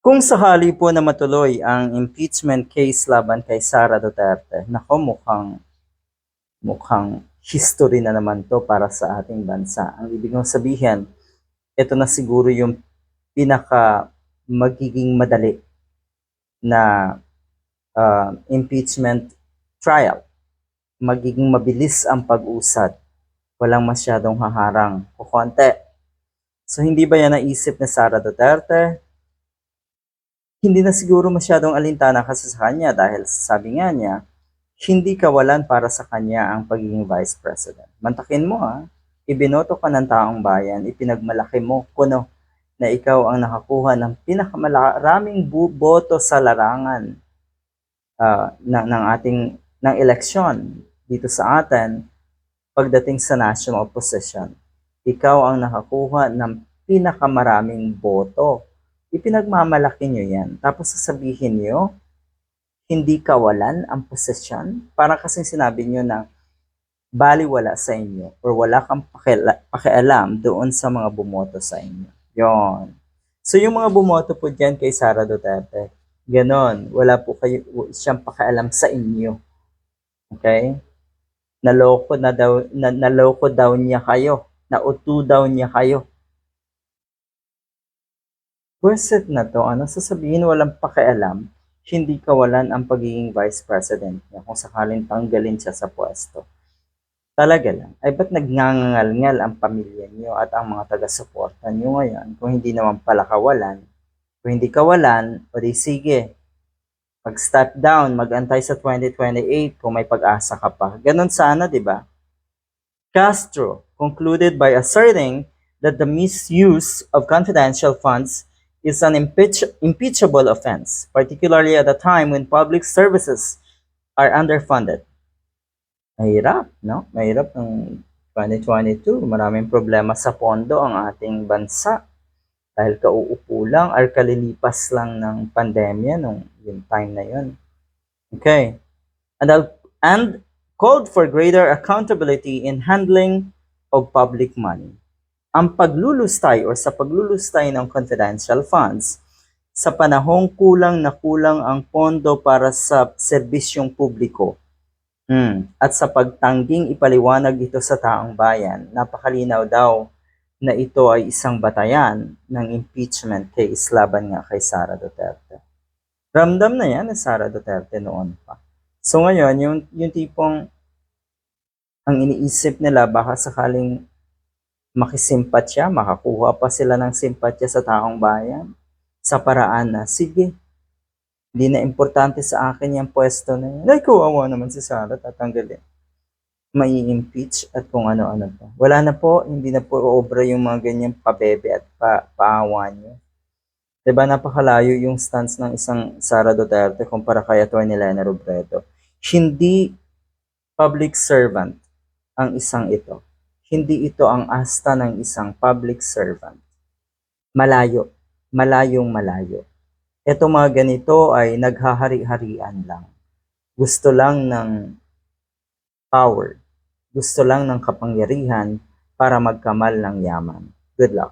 Kung sakali po na matuloy ang impeachment case laban kay Sara Duterte, nako mukhang mukhang history na naman to para sa ating bansa. Ang ibig kong sabihin, ito na siguro yung pinaka magiging madali na uh, impeachment trial. Magiging mabilis ang pag-usad. Walang masyadong haharang o. So hindi ba yan naisip ni Sara Duterte? Hindi na siguro masyadong alintana kasi sa kanya dahil sabi nga niya, hindi kawalan para sa kanya ang pagiging vice president. Mantakin mo ha, ibinoto ka ng taong bayan, ipinagmalaki mo kuno na ikaw ang nakakuha ng pinakamaraming boto sa larangan ah, ng, ng ating ng eleksyon dito sa atin pagdating sa national position. Ikaw ang nakakuha ng pinakamaraming boto ipinagmamalaki nyo yan. Tapos sasabihin nyo, hindi kawalan ang posesyon. Para kasing sinabi nyo na baliwala sa inyo or wala kang pakialam doon sa mga bumoto sa inyo. Yon. So yung mga bumoto po dyan kay Sara Duterte, ganon, wala po kayo siyang pakialam sa inyo. Okay? Naloko na daw, na, naloko daw niya kayo. Nauto daw niya kayo. Pweset na to, ano, sasabihin walang pakialam, hindi kawalan ang pagiging vice president niya kung sakaling tanggalin siya sa pwesto. Talaga lang. Ay ba't nagngangal-ngal ang pamilya niyo at ang mga taga-suporta niyo ngayon kung hindi naman pala kawalan? Kung hindi kawalan, o di sige, mag-step down, mag-antay sa 2028 kung may pag-asa ka pa. Ganon sana, di ba? Castro concluded by asserting that the misuse of confidential funds is an impeach- impeachable offense, particularly at a time when public services are underfunded. Mahirap, no? Mahirap ng 2022. Maraming problema sa pondo ang ating bansa. Dahil kauupo lang or kalilipas lang ng pandemya nung yung time na yun. Okay. And, I'll- and called for greater accountability in handling of public money ang paglulustay or sa paglulustay ng confidential funds sa panahong kulang na kulang ang pondo para sa serbisyong publiko Hmm. at sa pagtangging ipaliwanag ito sa taong bayan, napakalinaw daw na ito ay isang batayan ng impeachment case laban nga kay Sara Duterte. Ramdam na yan ni Sara Duterte noon pa. So ngayon, yung, yung tipong ang iniisip nila baka sakaling makisimpatya, makakuha pa sila ng simpatya sa taong bayan sa paraan na, sige, hindi na importante sa akin yung pwesto na yun. Ay, kawawa naman si Sara, tatanggalin. May impeach at kung ano-ano pa. Wala na po, hindi na po obra yung mga ganyang pabebe at pa paawa niyo. Diba napakalayo yung stance ng isang Sara Duterte kumpara kay Atty. Lena Robredo. Hindi public servant ang isang ito hindi ito ang asta ng isang public servant. Malayo, malayong malayo. Ito mga ganito ay naghahari-harian lang. Gusto lang ng power. Gusto lang ng kapangyarihan para magkamal ng yaman. Good luck.